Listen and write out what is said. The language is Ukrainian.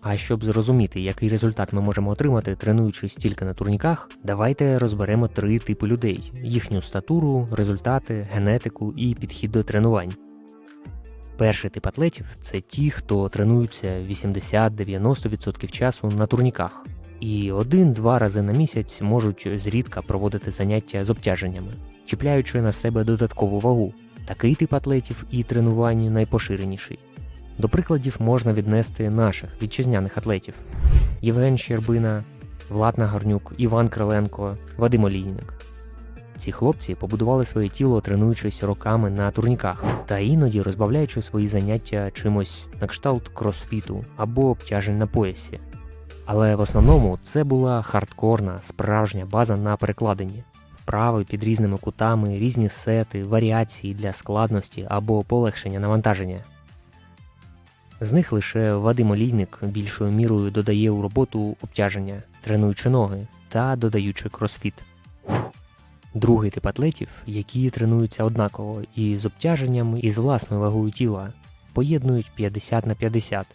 А щоб зрозуміти, який результат ми можемо отримати, тренуючись тільки на турніках, давайте розберемо три типи людей: їхню статуру, результати, генетику і підхід до тренувань. Перший тип атлетів це ті, хто тренуються 80-90% часу на турніках, і один-два рази на місяць можуть зрідка проводити заняття з обтяженнями, чіпляючи на себе додаткову вагу. Такий тип атлетів і тренувань найпоширеніший. До прикладів можна віднести наших вітчизняних атлетів: Євген Щербина, Влад Нагарнюк, Іван Криленко, Вадим Олійник. Ці хлопці побудували своє тіло, тренуючись роками на турніках та іноді розбавляючи свої заняття чимось на кшталт кросфіту або обтяжень на поясі. Але в основному це була хардкорна, справжня база на перекладині, вправи під різними кутами, різні сети, варіації для складності або полегшення навантаження. З них лише Вадим Олійник більшою мірою додає у роботу обтяження, тренуючи ноги та додаючи кросфіт. Другий тип атлетів, які тренуються однаково і з обтяженням, і з власною вагою тіла, поєднують 50 на 50